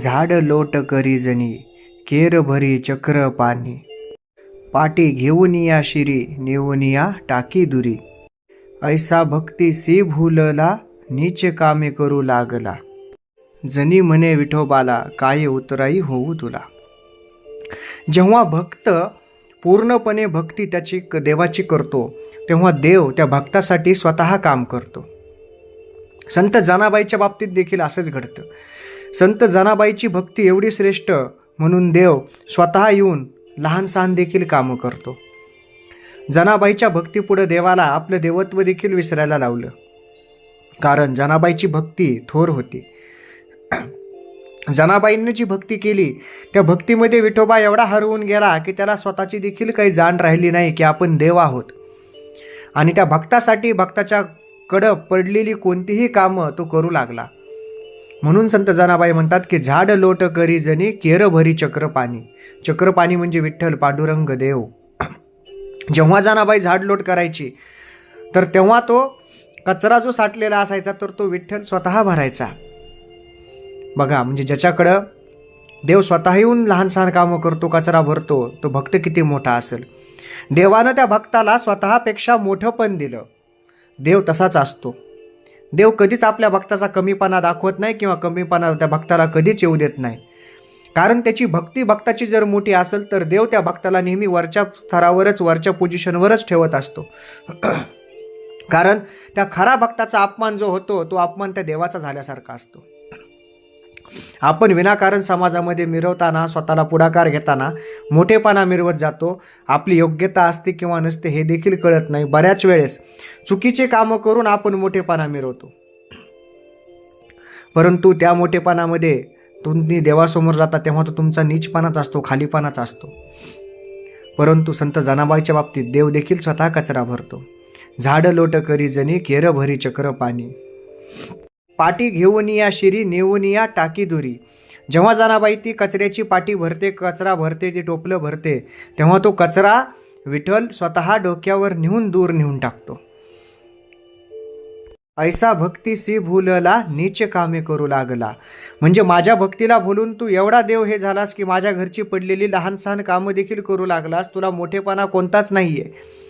झाड लोट करी जनी केर भरी चक्र पाणी पाटी घेऊन या शिरी नेऊन या टाकी दुरी. ऐसा भक्ती सी भूलला नीच कामे करू लागला. जनी म्हणे विठोबाला काय उतराई होऊ तुला? जेव्हा भक्त पूर्णपणे भक्ती त्याची क- देवाची करतो तेव्हा देव त्या भक्तासाठी स्वतः काम करतो. संत जनाबाईच्या बाबतीत देखील असंच घडतं. संत जनाबाईची भक्ती एवढी श्रेष्ठ म्हणून देव स्वतः येऊन लहान सहान देखील कामं करतो. जनाबाईच्या भक्तीपुढं देवाला आपलं देवत्व देखील विसरायला लावलं. कारण जनाबाईची भक्ती थोर होती. जनाबाईंनी जी भक्ती केली त्या भक्तीमध्ये विठोबा एवढा हरवून गेला की त्याला स्वतःची देखील काही जाण राहिली नाही की आपण देव आहोत. आणि त्या भक्तासाठी भक्ताच्या कडं पडलेली कोणतीही कामं तो करू लागला. म्हणून संत जनाबाई म्हणतात की झाड लोट करी जनी केर भरी चक्रपाणी. म्हणजे विठ्ठल पांडुरंग देव. जेव्हा जनाबाई झाड लोट करायची तर तेव्हा तो कचरा जो साठलेला असायचा तर तो विठ्ठल स्वतः भरायचा. बघा म्हणजे ज्याच्याकडं देव स्वतः येऊन लहान सहान कामं करतो कचरा भरतो तो भक्त किती मोठा असेल. देवानं त्या भक्ताला स्वतःपेक्षा मोठं पण दिलं. देव तसाच असतो. देव कधीच आपल्या भक्ताचा कमीपणा दाखवत नाही किंवा कमीपणा त्या भक्ताला कधीच येऊ देत नाही. कारण त्याची भक्ती भक्ताची जर मोठी असेल तर देव त्या भक्ताला नेहमी वरच्या स्तरावरच वरच्या पोझिशनवरच ठेवत असतो. कारण त्या खरा भक्ताचा अपमान जो होतो तो अपमान त्या देवाचा झाल्यासारखा असतो. आपण विनाकारण समाजामध्ये मिरवताना स्वतःला पुढाकार घेताना मोठेपणा मिरवत जातो. आपली योग्यता असते किंवा नसते हे देखील कळत नाही. बऱ्याच वेळेस चुकीचे कामं करून आपण मोठेपणा मिरवतो. परंतु त्या मोठेपणामध्ये तुम्ही देवासमोर जाता तेव्हा तो तुमचा नीचपणाच असतो खालीपणाच असतो. परंतु संत जनाबाईच्या बाबतीत देव देखील स्वतः कचरा भरतो. झाडं लोट करी जणी केरं भरी चक्र पाणी. पाटी घेऊन या शिरी नेऊन या टाकी दुरी जेव्हा जनाबाई ती कचऱ्याची पाटी भरते कचरा भरते ती टोपलं भरते तेव्हा तो कचरा विठ्ठल स्वतः डोक्यावर नेऊन दूर नेऊन टाकतो. ऐसा भक्ती सी भूलला नीच कामे करू लागला. म्हणजे माझ्या भक्तीला भूलून तू एवढा देव हे झालास की माझ्या घरची पडलेली लहान सहान कामं देखील करू लागलास तुला मोठेपणा कोणताच नाही आहे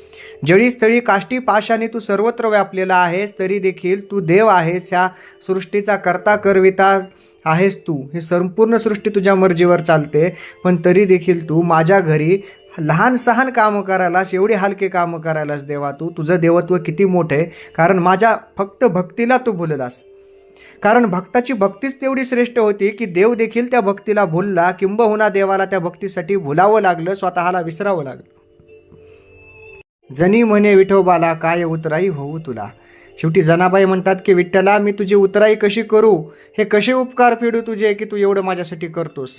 स्थळी काष्टी पाशाने तू सर्वत्र व्यापलेला आहेस तरी देखील तू देव आहेस ह्या सृष्टीचा करता करविता आहेस तू. ही संपूर्ण सृष्टी तुझ्या मर्जीवर चालते पण तरी देखील तू माझ्या घरी लहान सहान कामं करायलास एवढे हलके कामं करायलास देवा तू. तुझं देवत्व किती मोठं आहे कारण माझ्या फक्त भक्तीला तू भुललास. कारण भक्ताची भक्तीच तेवढी श्रेष्ठ होती की देव देखील त्या भक्तीला भुलला किंबहुना देवाला त्या भक्तीसाठी भुलावं लागलं स्वतःला विसरावं लागलं. जनी म्हणे विठोबाला काय उतराई होऊ तुला? शेवटी जनाबाई म्हणतात की विठ्ठला मी तुझी उतराई कशी करू? हे कसे उपकार फेडू तुझे की तू एवढं माझ्यासाठी करतोस?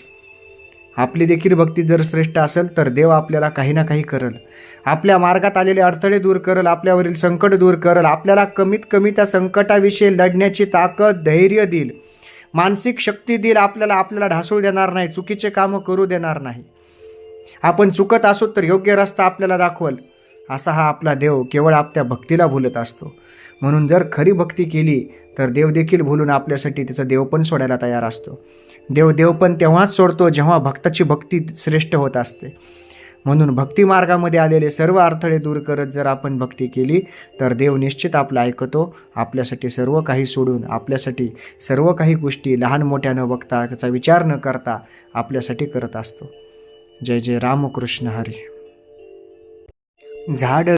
आपली देखील भक्ती जर श्रेष्ठ असेल तर देव आपल्याला काही ना काही करल. आपल्या मार्गात आलेले अडथळे दूर करल आपल्यावरील संकट दूर करल आपल्याला कमीत कमी त्या संकटाविषयी लढण्याची ताकद धैर्य देईल. मानसिक शक्ती देईल आपल्याला आपल्याला ढासूळ देणार नाही चुकीचे कामं करू देणार नाही. आपण चुकत असो तर योग्य रस्ता आपल्याला दाखवल. असा हा आपला देव केवळ आपल्या भक्तीला भुलत असतो. म्हणून जर खरी भक्ती केली तर देव देखील भुलून आपल्यासाठी त्याचा देव पण सोडायला तयार असतो. देव देव पण तेव्हाच सोडतो जेव्हा भक्ताची भक्ती श्रेष्ठ होत असते. म्हणून भक्ती मार्गामध्ये आलेले सर्व अडथळे दूर करत जर आपण भक्ती केली तर देव निश्चित आपलं ऐकतो आपल्यासाठी सर्व काही सोडून आपल्यासाठी सर्व काही गोष्टी लहान मोठ्या न बघता त्याचा विचार न करता आपल्यासाठी करत असतो. जय जय रामकृष्ण हरी. झाड